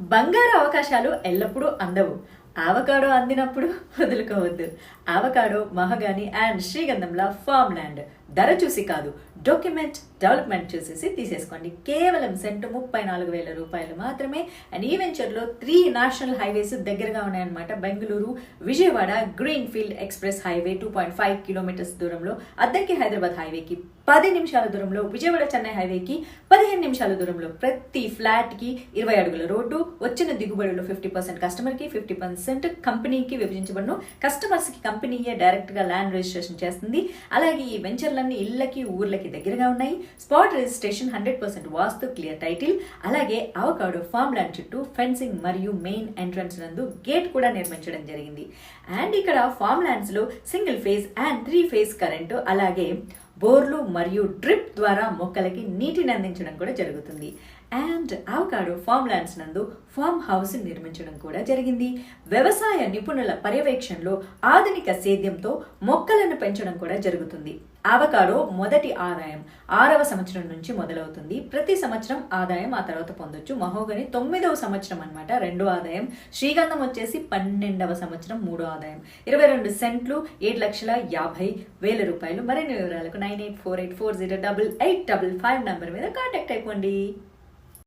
బంగారు అవకాశాలు ఎల్లప్పుడూ అందవు. ఆవకాడో అందినప్పుడు వదులుకోవద్దు. ఆవకాడో మహగాని అండ్ శ్రీగంధంలా ఫామ్ ల్యాండ్ ధర చూసి కాదు డాక్యుమెంట్ డెవలప్మెంట్ చూసేసి తీసేసుకోండి. కేవలం సెంటు ముప్పై నాలుగు వేల రూపాయలు మాత్రమే. అండ్ ఈ వెంచర్లో త్రీ నేషనల్ హైవేస్ దగ్గరగా ఉన్నాయన్నమాట. Bengaluru Vijayawada green field express highway two point five kilometres దూరంలో అద్దంకి హైదరాబాద్ హైవేకి పది నిమిషాల దూరంలో విజయవాడ చెన్నై హైవేకి పదిహేను నిమిషాల దూరంలో ప్రతి ఫ్లాట్కి ఇరవై అడుగుల రోడ్డు వచ్చిన దిగుబడులు ఫిఫ్టీ పర్సెంట్ కస్టమర్కి ఫిఫ్టీ పర్సెంట్ కంపెనీకి విభజించబడును. కస్టమర్స్కి కంపెనీయే డైరెక్ట్గా ల్యాండ్ రిజిస్ట్రేషన్ చేస్తుంది. అలాగే ఈ వెంచర్లన్నీ ఇళ్ళకి ఊర్లకి దగ్గరగా ఉన్నాయి. Spot registration hundred percent vastu clear title. అలాగే అవకాడో ఫామ్ ల్యాండ్ చుట్టూ ఫెన్సింగ్ మరియు మెయిన్ ఎంట్రన్స్ నందు గేట్ కూడా నిర్మించడం జరిగింది. అండ్ ఇక్కడ farm ల్యాండ్స్లో single phase and three phase current అలాగే బోర్లు మరియు డ్రిప్ ద్వారా మొక్కలకి నీటిని అందించడం కూడా జరుగుతుంది. అండ్ అవకాడో ఫామ్ ల్యాండ్స్ నందు ఫామ్ హౌస్ నిర్మించడం కూడా జరిగింది. వ్యవసాయ నిపుణుల పర్యవేక్షణలో ఆధునిక సేద్యంతో మొక్కలను పెంచడం కూడా జరుగుతుంది. అవకాడో మొదటి ఆదాయం ఆరవ సంవత్సరం నుంచి మొదలవుతుంది. ప్రతి సంవత్సరం ఆదాయం ఆ తర్వాత పొందొచ్చు. మహోగని తొమ్మిదవ సంవత్సరం అన్నమాట. రెండో ఆదాయం. శ్రీగంధం వచ్చేసి పన్నెండవ సంవత్సరం మూడో ఆదాయం. ఇరవై రెండు సెంట్లు ఏడు లక్షల యాభై వేల రూపాయలు. మరిన్ని వివరాలకు nine eight four eight four zero double eight double five number మీద కాంటాక్ట్ అయిపోండి.